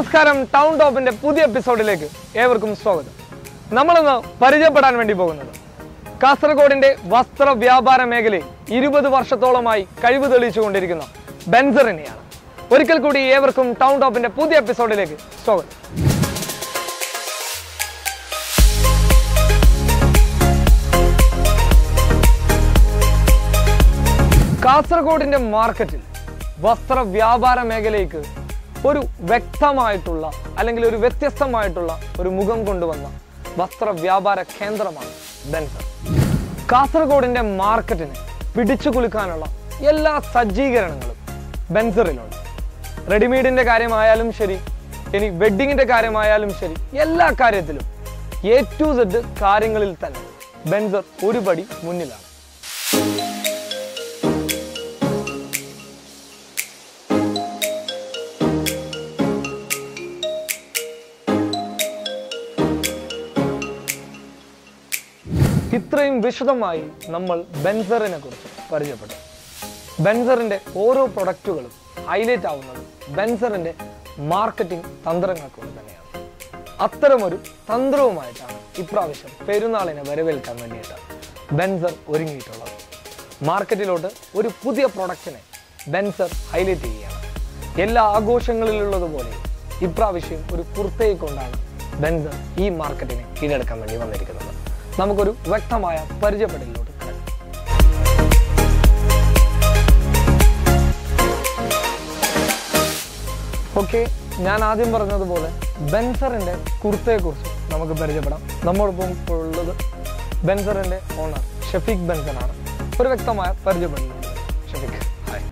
നമസ്കാരം ടൗൺ ടോപ്പിന്റെ പുതിയ എപ്പിസോഡിലേക്ക് ഏവർക്കും സ്വാഗതം. നമ്മളിന്ന് പരിചയപ്പെടാൻ വേണ്ടി പോകുന്നത് കാസർഗോഡിന്റെ വസ്ത്ര വ്യാപാര മേഖലയിൽ ഇരുപത് വർഷത്തോളമായി കഴിവ് തെളിയിച്ചുകൊണ്ടിരിക്കുന്ന ബെൻസറിനെയാണ്. ഒരിക്കൽ കൂടി ഏവർക്കും ടൗൺ ടോപ്പിന്റെ പുതിയ എപ്പിസോഡിലേക്ക് സ്വാഗതം. കാസർഗോഡിന്റെ മാർക്കറ്റിൽ വസ്ത്ര വ്യാപാര മേഖലയ്ക്ക് ഒരു വ്യക്തമായിട്ടുള്ള അല്ലെങ്കിൽ ഒരു വ്യത്യസ്തമായിട്ടുള്ള ഒരു മുഖം കൊണ്ടുവന്ന വസ്ത്ര വ്യാപാര കേന്ദ്രമാണ് ബെൻസർ കാസർഗോഡിന്റെ മാർക്കറ്റിനെ പിടിച്ചു കുലുക്കാനുള്ള എല്ലാ സജ്ജീകരണങ്ങളും ബെൻസറിലുണ്ട് റെഡിമെയ്ഡിന്റെ കാര്യമായാലും ശരി ഇനി വെഡിങ്ങിന്റെ കാര്യമായാലും ശരി എല്ലാ കാര്യത്തിലും എ ടു സെഡ് കാര്യങ്ങളിൽ തന്നെ ബെൻസർ ഒരുപടി മുന്നിലാണ്. ഇത്രയും വിശദമായി നമ്മൾ ബെൻസറിനെ കുറിച്ച് പരിചയപ്പെട്ടു. ബെൻസറിന്റെ ഓരോ പ്രൊഡക്റ്റുകളും ഹൈലൈറ്റ് ആവുന്നത് ബെൻസറിന്റെ മാർക്കറ്റിംഗ് തന്ത്രങ്ങൾ കൊണ്ട് തന്നെയാണ്. അത്തരമൊരു തന്ത്രവുമായിട്ടാണ് ഇപ്രാവശ്യം പെരുന്നാളിനെ വരവേൽക്കാൻ വേണ്ടിയിട്ട് ബെൻസർ ഒരുങ്ങിയിട്ടുള്ളത്. മാർക്കറ്റിലോട്ട് ഒരു പുതിയ പ്രൊഡക്റ്റിനെ ബെൻസർ ഹൈലൈറ്റ് ചെയ്യുകയാണ്. എല്ലാ ആഘോഷങ്ങളിലുള്ളതുപോലെ ഇപ്രാവശ്യം ഒരു കുർത്തയെ കൊണ്ടാണ് ബെൻസർ ഈ മാർക്കറ്റിനെ കീഴടക്കാൻ വേണ്ടി വന്നിരിക്കുന്നത്. നമുക്കൊരു വ്യക്തമായ പരിചയപ്പെടലിലോട്ട് കിടക്കാം. ഓക്കെ ഞാൻ ആദ്യം പറഞ്ഞതുപോലെ ബെൻസറിന്റെ കുർത്തയെക്കുറിച്ച് നമുക്ക് പരിചയപ്പെടാം. നമ്മോടൊപ്പം ഇപ്പോൾ ഉള്ളത് ബെൻസറിന്റെ ഓണർ ഷഫീഖ് ബെൻസറാണ് ഒരു വ്യക്തമായ പരിചയപ്പെടലുണ്ട് ഷഫീഖ് ഹായ്.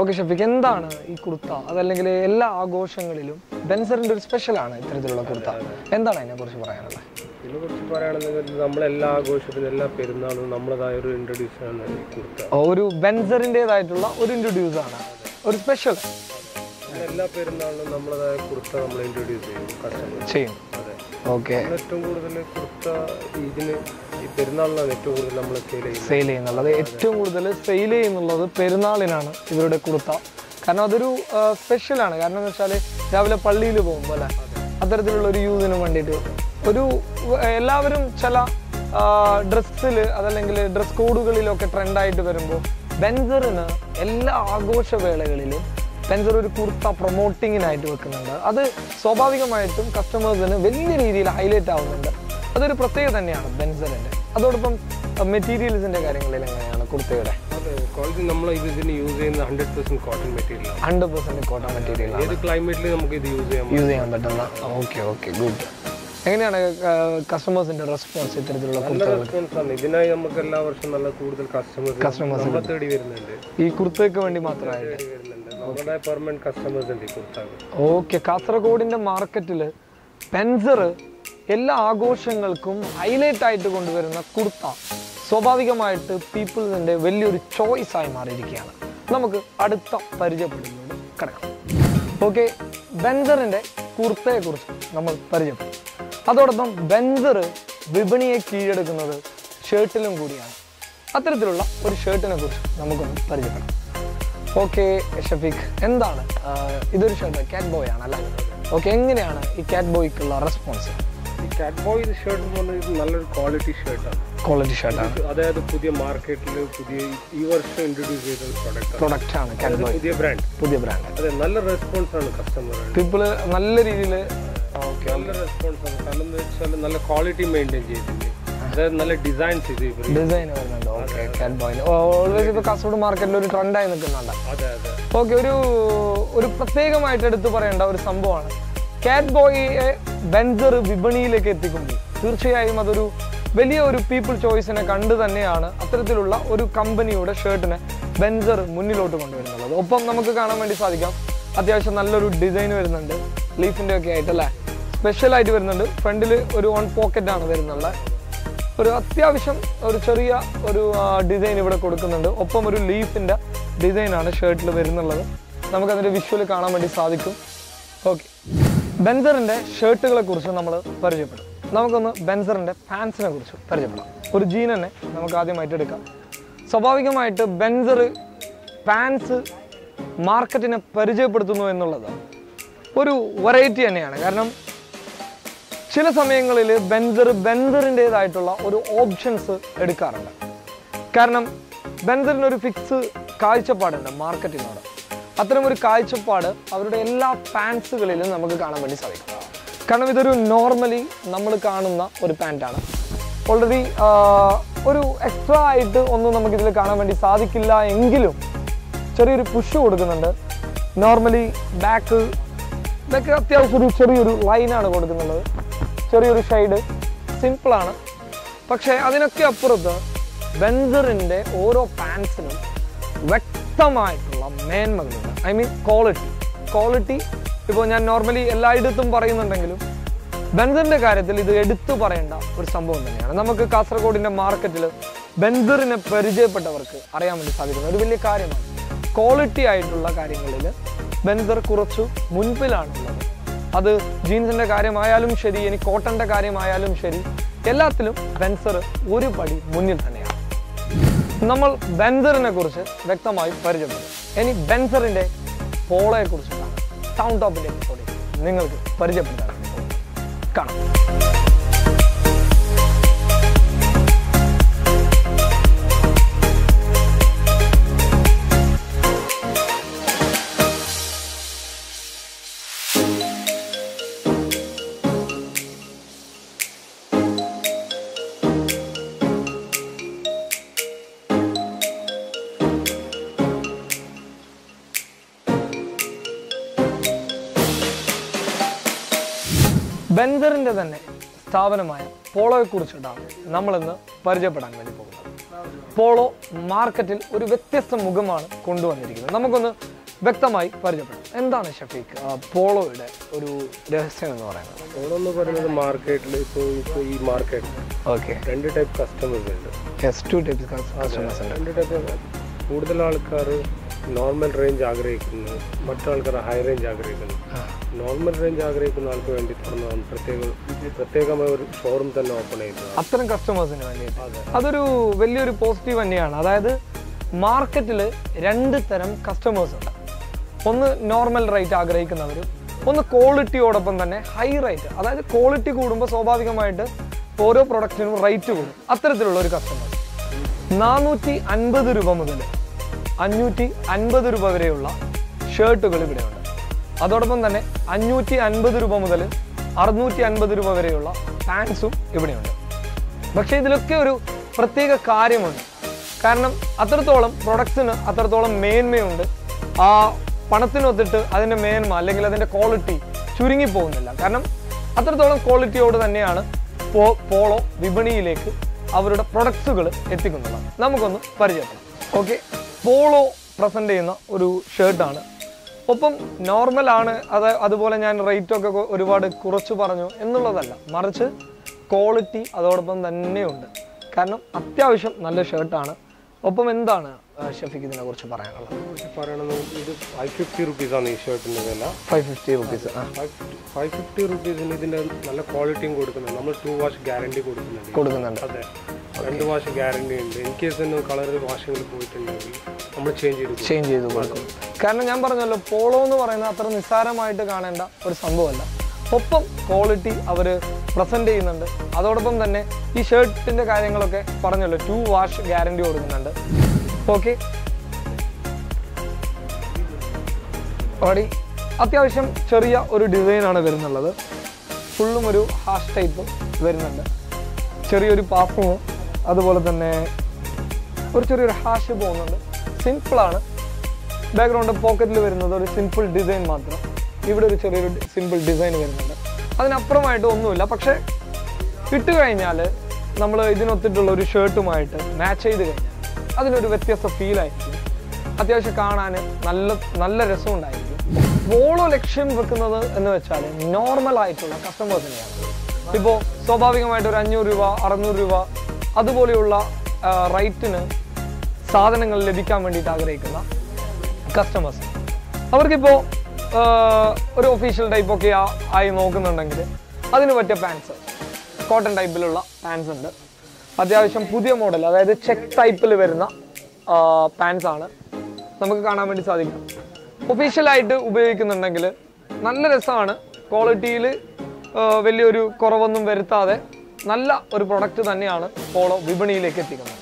ഓക്കെ ഷഫീഖ് എന്താണ് ഈ കുർത്ത? അതല്ലെങ്കിൽ എല്ലാ ആഘോഷങ്ങളിലും ബെൻസറിന്റെ ഒരു സ്പെഷ്യലാണ് ഇത്തരത്തിലുള്ള കുർത്ത. എന്താണ് അതിനെ കുറിച്ച് പറയാനുള്ളത്? ഇതിനെ കുറിച്ച് പറയുകയാണെന്നുണ്ടെങ്കിൽ നമ്മളെല്ലാ ആഘോഷത്തിലും എല്ലാ പെരുന്നാളും നമ്മളതായ ഒരു ഇൻട്രൊഡ്യൂസ് ആണ് കുർത്ത. ഒരു ബെൻസറിന്റെതായിട്ടുള്ള ഒരു ഇൻട്രൊഡ്യൂസ് ആണ്. ഒരു സ്പെഷ്യൽ എല്ലാ പെരുന്നാളിലും നമ്മളതായ കുർത്ത നമ്മൾ ഇൻട്രൊഡ്യൂസ് ചെയ്യും കസ്റ്റമർ ചെയ്യും. അതെ. ഓക്കെ ഏറ്റവും കൂടുതൽ കുർത്ത ഇതിന് ഈ പെരുന്നാളിനാണ് ഏറ്റവും കൂടുതൽ നമ്മൾ സെയിൽ ചെയ്യുന്നത്. സെയിൽ ചെയ്യുന്നുള്ളത് ഏറ്റവും കൂടുതൽ സെയിൽ ചെയ്യുന്നുള്ളത് പെരുന്നാളിനാണ് ഇവരുടെ കുർത്ത. കാരണം അതൊരു സ്പെഷ്യലാണ് കാരണം എന്ന് വെച്ചാൽ രാവിലെ പള്ളിയിൽ പോകുമ്പോൾ അല്ലേ? അത്തരത്തിലുള്ള ഒരു യൂസിന് വേണ്ടിയിട്ട് ഒരു എല്ലാവരും ചില ഡ്രസ്സിൽ അതല്ലെങ്കിൽ ഡ്രസ് കോഡുകളിലൊക്കെ ട്രെൻഡായിട്ട് വരുമ്പോൾ ബെൻസറിന് എല്ലാ ആഘോഷവേളകളിലും ബെൻസർ ഒരു കുർത്ത പ്രൊമോട്ടിങ്ങിനായിട്ട് വെക്കുന്നുണ്ട്. അത് സ്വാഭാവികമായിട്ടും കസ്റ്റമേഴ്സിന് വലിയ രീതിയിൽ ഹൈലൈറ്റ് ആവുന്നുണ്ട്. അതൊരു പ്രത്യേകത തന്നെയാണ് ബെൻസറിന്റെ അതോടൊപ്പം മെറ്റീരിയൽസിന്റെ കാര്യങ്ങളിൽ എങ്ങനെയാണ് കുർത്തയുടെ? ക്വാളിറ്റി നമ്മൾ ഇത് ഇതിന് യൂസ് ചെയ്യുന്ന hundred percent cotton material hundred percent cotton material ഏത് ക്ലൈമറ്റിൽ നമുക്ക് ഇത് യൂസ് ചെയ്യാം യൂസ് ചെയ്യാൻ പറ്റുന്ന ഓക്കെ ഓക്കെ ഗുഡ് എങ്ങനെയാണ് കസ്റ്റമേഴ്സിന്റെ റെസ്പോൺസ് ഇത്തരത്തിലുള്ള നല്ല കുർത്തകൾ? റെസ്പോൺസ് ആണ്. ഇതിനായി നമുക്ക് എല്ലാ വർഷവും നല്ല കൂടുതൽ കസ്റ്റമേഴ്സ് തേടി വരുന്നുണ്ട്. ഈ കുർത്തയ്ക്ക് വേണ്ടി മാത്രമായിട്ട്? നമ്മുടെ പെർമനന്റ് കസ്റ്റമേഴ്സ് ഉണ്ട് ഈ കുർത്താക്ക് ഓക്കെ കാസർഗോഡിന്റെ മാർക്കറ്റിൽ പെൻസർ എല്ലാ ആഘോഷങ്ങൾക്കും ഹൈലൈറ്റ് ആയിട്ട് കൊണ്ടുവരുന്ന കുർത്ത. സ്വാഭാവികമായിട്ട് പീപ്പിൾസിന്റെ വലിയൊരു ചോയ്സ് ആയി മാറിയിരിക്കുകയാണ്. നമുക്ക് അടുത്ത പരിചയപ്പെടുന്നതിലൂടെ കിടക്കാം. ഓക്കെ ബെൻസറിന്റെ കുർത്തയെ കുറിച്ച് നമ്മൾ പരിചയപ്പെടും. അതോടൊപ്പം ബെൻസർ വിപണിയെ കീഴടക്കുന്നത് ഷർട്ടിലും കൂടിയാണ്. അത്തരത്തിലുള്ള ഒരു ഷർട്ടിനെ കുറിച്ച് നമുക്കൊന്ന് പരിചയപ്പെടാം. ഓക്കെ ഷഫീഖ് എന്താണ് ഇതൊരു ഷർട്ട് കാറ്റ് ബോയ് ആണ് ആണല്ലേ? ഓക്കെ എങ്ങനെയാണ് ഈ കാറ്റ് ബോയ്ക്കുള്ള റെസ്പോൺസ് ഈ കാറ്റ് ബോയ് ഷർട്ട് എന്ന് പറഞ്ഞാൽ നല്ലൊരു ക്വാളിറ്റി ഷർട്ടാണ് ക്വാളിറ്റി ഷർട്ടാണ് അതായത് പുതിയ മാർക്കറ്റിൽ പുതിയ ഈ വർഷം ഇൻട്രൊഡ്യൂസ് ചെയ്ത ഒരു പ്രൊഡക്റ്റ് പ്രൊഡക്റ്റ് ആണ് പുതിയ ബ്രാൻഡ് പുതിയ ബ്രാൻഡ് അതെ നല്ല റെസ്പോൺസ് ആണ് കസ്റ്റമർ പീപ്പിൾ നല്ല രീതിയിൽ നല്ല റെസ്പോൺസ് ആണ്. കാരണം എന്ന് വെച്ചാൽ നല്ല ക്വാളിറ്റി മെയിന്റെയിൻ ചെയ്തിട്ടുണ്ട്. അതായത് നല്ല ഡിസൈൻസ് ഇത് ഇവർ ഡിസൈൻ വരുന്നുണ്ട്. ഓക്കെ കാറ്റ് ബോയിന് ഓൾവേസ് കാസർഗോഡ് മാർക്കറ്റിൽ ഒരു ട്രെൻഡായി നിൽക്കുന്നുണ്ട്. അതെ അതെ. ഓക്കെ ഒരു ഒരു പ്രത്യേകമായിട്ട് എടുത്തു പറയേണ്ട ഒരു സംഭവമാണ്. കാറ്റ് ബോയിയെ ബെൻസർ വിപണിയിലേക്ക് എത്തിക്കുമ്പോൾ തീർച്ചയായും അതൊരു വലിയ ഒരു പീപ്പിൾ ചോയ്സിനെ കണ്ടു തന്നെയാണ് അത്തരത്തിലുള്ള ഒരു കമ്പനിയുടെ ഷർട്ടിനെ ബെൻസർ മുന്നിലോട്ട് കൊണ്ടുവരുന്നുള്ളത് ഒപ്പം നമുക്ക് കാണാൻ വേണ്ടി സാധിക്കാം. അത്യാവശ്യം നല്ലൊരു ഡിസൈൻ വരുന്നുണ്ട്. ലീഫിന്റെ ഒക്കെ ആയിട്ട് ആയിട്ട് വരുന്നുണ്ട്. ഫ്രണ്ടിൽ ഒരു വൺ പോക്കറ്റ് ആണ് വരുന്നുള്ളത് ഒരു അത്യാവശ്യം ഒരു ചെറിയ ഒരു ഡിസൈൻ ഇവിടെ കൊടുക്കുന്നുണ്ട്. ഒപ്പം ഒരു ലീഫിന്റെ ഡിസൈനാണ് ഷർട്ടിൽ വരുന്നുള്ളത്. നമുക്കതിന്റെ വിഷ്വൽ കാണാൻ വേണ്ടി സാധിക്കും. ഓക്കെ ബെൻസറിന്റെ ഷർട്ടുകളെ കുറിച്ച് നമ്മൾ പരിചയപ്പെടും. നമുക്കൊന്ന് ബെൻസറിന്റെ പാൻസിനെ കുറിച്ച് പരിചയപ്പെടാം. ഒരു ജീൻ തന്നെ നമുക്ക് ആദ്യമായിട്ട് എടുക്കാം. സ്വാഭാവികമായിട്ട് ബെൻസർ പാൻസ് മാർക്കറ്റിനെ പരിചയപ്പെടുത്തുന്നു എന്നുള്ളത് ഒരു വെറൈറ്റി തന്നെയാണ്. കാരണം ചില സമയങ്ങളിൽ ബെൻസർ ബെൻസറിന്റെതായിട്ടുള്ള ഒരു ഓപ്ഷൻസ് എടുക്കാറുണ്ട്. കാരണം ബെൻസറിന് ഒരു ഫിക്സ് കാഴ്ചപ്പാടുണ്ട് മാർക്കറ്റിനോട്. അത്തരം ഒരു കാഴ്ചപ്പാട് അവരുടെ എല്ലാ പാൻസുകളിലും നമുക്ക് കാണാൻ വേണ്ടി സാധിക്കും. കാരണം ഇതൊരു നോർമലി നമ്മൾ കാണുന്ന ഒരു പാന്റാണ്. ഓൾറെഡി ഒരു എക്സ്ട്രാ ആയിട്ട് ഒന്നും നമുക്ക് ഇതിൽ കാണാൻ വേണ്ടി സാധിക്കില്ല എങ്കിലും ചെറിയൊരു പുഷ് കൊടുക്കുന്നുണ്ട്. നോർമലി ബാക്ക് ഇതൊക്കെ അത്യാവശ്യം ഒരു ചെറിയൊരു ലൈനാണ് കൊടുക്കുന്നുള്ളത്. ചെറിയൊരു ഷെയ്ഡ് സിമ്പിളാണ് പക്ഷേ അതിനൊക്കെ അപ്പുറത്ത് ബെൻസറിന്റെ ഓരോ പാൻസിനും വ്യക്തമായിട്ടുള്ള മേന്മകളുണ്ട്. ഐ മീൻ ക്വാളിറ്റി ക്വാളിറ്റി ഇപ്പോൾ ഞാൻ നോർമലി എല്ലായിടത്തും പറയുന്നുണ്ടെങ്കിലും ബെൻസറിന്റെ കാര്യത്തിൽ ഇത് എടുത്തു പറയേണ്ട ഒരു സംഭവം തന്നെയാണ്. നമുക്ക് കാസർഗോഡിന്റെ മാർക്കറ്റിൽ ബെൻസറിനെ പരിചയപ്പെട്ടവർക്ക് അറിയാൻ വേണ്ടി സാധിക്കുന്ന. ഒരു വലിയ കാര്യമാണ്. ക്വാളിറ്റി ആയിട്ടുള്ള കാര്യങ്ങളിൽ ബെൻസർ കുറച്ചു മുൻപിലാണുള്ളത്. അത് ജീൻസിന്റെ കാര്യമായാലും ശരി ഇനി കോട്ടന്റെ കാര്യമായാലും ശരി എല്ലാത്തിലും ബെൻസർ ഒരു പടി മുന്നിൽ തന്നെയാണ്. നമ്മൾ ബെൻസറിനെ കുറിച്ച് വ്യക്തമായി പരിചയപ്പെടും ഇനി ബെൻസറിന്റെ പോളയെക്കുറിച്ച് സൗണ്ട് ടോപ്പിന്റെ എപ്പിസോഡിൽ നിങ്ങൾക്ക് പരിചയപ്പെടുത്താൻ കാണാം. ബെൻസറിന്റെ തന്നെ സ്ഥാപനമായ പോളോയെ കുറിച്ചിട്ടാണ് നമ്മളിന്ന് പരിചയപ്പെടാൻ വേണ്ടി പോകുന്നത്. പോളോ മാർക്കറ്റിൽ ഒരു വ്യത്യസ്ത മുഖമാണ് കൊണ്ടുവന്നിരിക്കുന്നത്. നമുക്കൊന്ന് വ്യക്തമായി പരിചയപ്പെടാം. എന്താണ് ഷഫീഖ് പോളോയുടെ ഒരു രഹസ്യം എന്ന് പറയുന്നത്? പോളോ എന്ന് പറയുന്നത് മാർക്കറ്റിൽ ഇപ്പോൾ ഇപ്പോൾ ഈ മാർക്കറ്റിൽ ഓക്കെ. രണ്ട് ടൈപ്പ് കസ്റ്റമേഴ്സ് ഉണ്ട്. യെസ് ടു ടൈപ്പ് കസ്റ്റമേഴ്സ് ഉണ്ട്. രണ്ട് ടൈപ്പ് കൂടുതൽ ആൾക്കാർ നോർമൽ റേഞ്ച് ആഗ്രഹിക്കുന്നു മറ്റാൾക്കാർ ഹൈ റേഞ്ച് ആഗ്രഹിക്കുന്നു. നോർമൽ റേഞ്ച് ആഗ്രഹിക്കുന്ന ആൾക്ക് വേണ്ടി പ്രത്യേക പ്രത്യേകമായ ഒരു ഷോറൂം തന്നെ ഓപ്പൺ ചെയ്തത് അത്തരം കസ്റ്റമേഴ്സിന് വേണ്ടിയിട്ട്. അതൊരു വലിയൊരു പോസിറ്റീവ് തന്നെയാണ്. അതായത് മാർക്കറ്റിൽ രണ്ട് തരം കസ്റ്റമേഴ്സ് ഉണ്ട്. ഒന്ന് നോർമൽ റേറ്റ് ആഗ്രഹിക്കുന്നവരും ഒന്ന് ക്വാളിറ്റിയോടൊപ്പം തന്നെ ഹൈ റേറ്റ് അതായത് ക്വാളിറ്റി കൂടുമ്പോൾ സ്വാഭാവികമായിട്ട് ഓരോ പ്രൊഡക്റ്റിനും റേറ്റ് കൂടും. അത്തരത്തിലുള്ള ഒരു കസ്റ്റമർ നാനൂറ്റി അൻപത് രൂപ മുതൽ അഞ്ഞൂറ്റി അൻപത് രൂപ വരെയുള്ള ഷർട്ടുകൾ ഇവിടെയുണ്ട്. അതോടൊപ്പം തന്നെ അഞ്ഞൂറ്റി അൻപത് രൂപ മുതൽ അറുന്നൂറ്റി അൻപത് രൂപ വരെയുള്ള പാൻസും ഇവിടെയുണ്ട്. പക്ഷേ ഇതിലൊക്കെ ഒരു പ്രത്യേക കാര്യമുണ്ട്. കാരണം അത്രത്തോളം പ്രൊഡക്ട്സിന് അത്രത്തോളം മേന്മയുണ്ട്. ആ പണത്തിനൊത്തിട്ട് അതിന്റെ മേന്മ അല്ലെങ്കിൽ അതിന്റെ ക്വാളിറ്റി ചുരുങ്ങി പോകുന്നില്ല. കാരണം അത്രത്തോളം ക്വാളിറ്റിയോട് തന്നെയാണ് പോ പോളോ വിപണിയിലേക്ക് അവരുടെ പ്രൊഡക്ട്സുകൾ എത്തിക്കുന്നത്. നമുക്കൊന്ന് പരിചയപ്പെടാം. ഓക്കെ പോളോ പ്രസന്റ് ചെയ്യുന്ന ഒരു ഷർട്ടാണ് ഒപ്പം നോർമലാണ് അത് അതുപോലെ ഞാൻ റേറ്റൊക്കെ ഒരുപാട് കുറച്ച് പറഞ്ഞു എന്നുള്ളതല്ല. മറിച്ച് ക്വാളിറ്റി അതോടൊപ്പം തന്നെയുണ്ട് കാരണം അത്യാവശ്യം നല്ല ഷർട്ടാണ് ഒപ്പം എന്താണ് ഷഫിക്ക് ഷഫീഖ് ഇതിനെ കുറിച്ച് പറയാനുള്ളത് പറയണമെങ്കിൽ ഇത് ഫൈവ് ഫിഫ്റ്റി റുപ്പീസാണ് ഈ ഷർട്ടിന്റെ വില. Five fifty rupees five fifty റുപ്പീസിന് ഇതിന്റെ നല്ല ക്വാളിറ്റിയും കൊടുക്കുന്നുണ്ട്. നമ്മൾ ടു വാഷ് ഗ്യാരണ്ടി കൊടുക്കുന്നുണ്ട്. കൊടുക്കുന്നുണ്ട്. അതെ. രണ്ട് വാഷ് ഗ്യാരണ്ടി ഉണ്ട്. ഇൻ കേസ് തന്നെ കളർ വാഷിങ്ങിൽ പോയിട്ടുണ്ടെങ്കിൽ നമ്മൾ ചേഞ്ച് ചെയ്ത്. ചേഞ്ച് ചെയ്ത് കൊടുക്കും. കാരണം ഞാൻ പറഞ്ഞല്ലോ പോളോ എന്ന് പറയുന്നത് അത്ര നിസ്സാരമായിട്ട് കാണേണ്ട ഒരു സംഭവമല്ല. ഒപ്പം ക്വാളിറ്റി അവർ പ്രസന്റ് ചെയ്യുന്നുണ്ട്. അതോടൊപ്പം തന്നെ ഈ ഷർട്ടിന്റെ കാര്യങ്ങളൊക്കെ പറഞ്ഞല്ലോ ടു വാഷ് ഗ്യാരണ്ടി കൊടുക്കുന്നുണ്ട്. ഓക്കെ ഓടി അത്യാവശ്യം ചെറിയ ഒരു ഡിസൈനാണ് വരുന്നുള്ളത്. ഫുള്ളും ഒരു ഹാഷ് ടൈപ്പ് വരുന്നുണ്ട്. ചെറിയൊരു പാപ്പും അതുപോലെ തന്നെ ഒരു ചെറിയൊരു ഹാഷ് പോകുന്നുണ്ട് സിമ്പിളാണ് ബാക്ക്ഗ്രൗണ്ട് പോക്കറ്റിൽ വരുന്നത് ഒരു സിമ്പിൾ ഡിസൈൻ മാത്രം. ഇവിടെ ഒരു ചെറിയൊരു സിമ്പിൾ ഡിസൈൻ വരുന്നുണ്ട്. അതിനപ്പുറമായിട്ട് ഒന്നുമില്ല. പക്ഷേ ഇട്ട് കഴിഞ്ഞാൽ നമ്മൾ ഇതിനൊത്തിട്ടുള്ള ഒരു ഷർട്ടുമായിട്ട് മാച്ച് ചെയ്ത് കഴിഞ്ഞാൽ അതിനൊരു വ്യത്യസ്ത ഫീലായിരിക്കും അത്യാവശ്യം കാണാൻ നല്ല നല്ല രസമുണ്ടായിരിക്കും പോളോ ലക്ഷ്യം വെക്കുന്നത് എന്ന് വെച്ചാൽ നോർമൽ ആയിട്ടുള്ള കസ്റ്റമേഴ്സിനെയാണ് ഇപ്പോൾ സ്വാഭാവികമായിട്ട് ഒരു അഞ്ഞൂറ് രൂപ അറുന്നൂറ് രൂപ അതുപോലെയുള്ള റേറ്റിന് സാധനങ്ങൾ ലഭിക്കാൻ വേണ്ടിയിട്ട് ആഗ്രഹിക്കുന്ന കസ്റ്റമേഴ്സ് അവർക്കിപ്പോൾ ഒരു ഒഫീഷ്യൽ ടൈപ്പൊക്കെ ആയി നോക്കുന്നുണ്ടെങ്കിൽ അതിന് പറ്റിയ പാൻസ് കോട്ടൺ ടൈപ്പിലുള്ള പാൻസ് ഉണ്ട്. അത്യാവശ്യം പുതിയ മോഡൽ അതായത് ചെക്ക് ടൈപ്പിൽ വരുന്ന പാൻസ് ആണ്. നമുക്ക് കാണാൻ വേണ്ടി സാധിക്കും. ഒഫീഷ്യലായിട്ട് ഉപയോഗിക്കുന്നുണ്ടെങ്കിൽ നല്ല രസമാണ്. ക്വാളിറ്റിയിൽ വലിയൊരു കുറവൊന്നും വരുത്താതെ നല്ല ഒരു പ്രൊഡക്റ്റ് തന്നെയാണ് പോളോ വിപണിയിലേക്ക് എത്തിക്കുന്നത്.